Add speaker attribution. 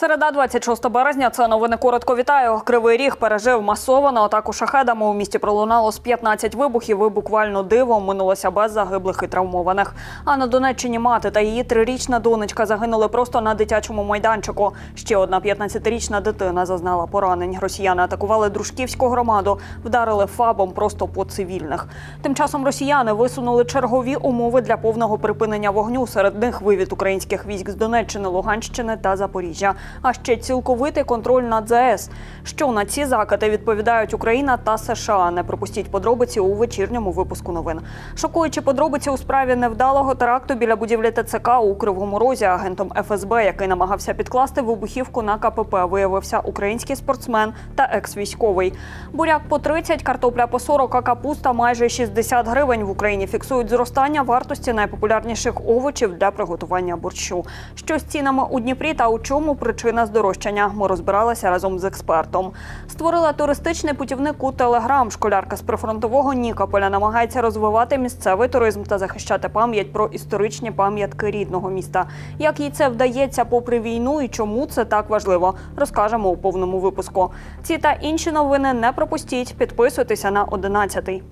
Speaker 1: Середа 26 березня. Це новини коротко вітаю. Кривий ріг пережив масовану атаку шахедами. У місті пролунало з 15 вибухів. І буквально дивом минулося без загиблих і травмованих. А на Донеччині мати та її трирічна донечка загинули просто на дитячому майданчику. Ще одна 15-річна дитина зазнала поранень. Росіяни атакували дружківську громаду, вдарили фабом просто по цивільних. Тим часом росіяни висунули чергові умови для повного припинення вогню. Серед них вивід українських військ з Донеччини, Луганщини та Запоріжжя. А ще цілковитий контроль над ЗАЕС. Що на ці закати відповідають Україна та США. Не пропустіть подробиці у вечірньому випуску новин. Шокуючі подробиці у справі невдалого теракту біля будівлі ТЦК у Кривому Розі. Агентом ФСБ, який намагався підкласти вибухівку на КПП, виявився український спортсмен та екс-військовий. Буряк по 30, картопля по 40, а капуста майже 60 гривень. В Україні фіксують зростання вартості найпопулярніших овочів для приготування борщу. Що з цінами у Дніпрі та у чому причина здорожчання? Ми розбиралися разом з експертом. Створила туристичний путівник у Телеграм. Школярка з прифронтового Нікополя намагається розвивати місцевий туризм та захищати пам'ять про історичні пам'ятки рідного міста. Як їй це вдається попри війну і чому це так важливо, розкажемо у повному випуску. Ці та інші новини не пропустіть. Підписуйтеся на 11.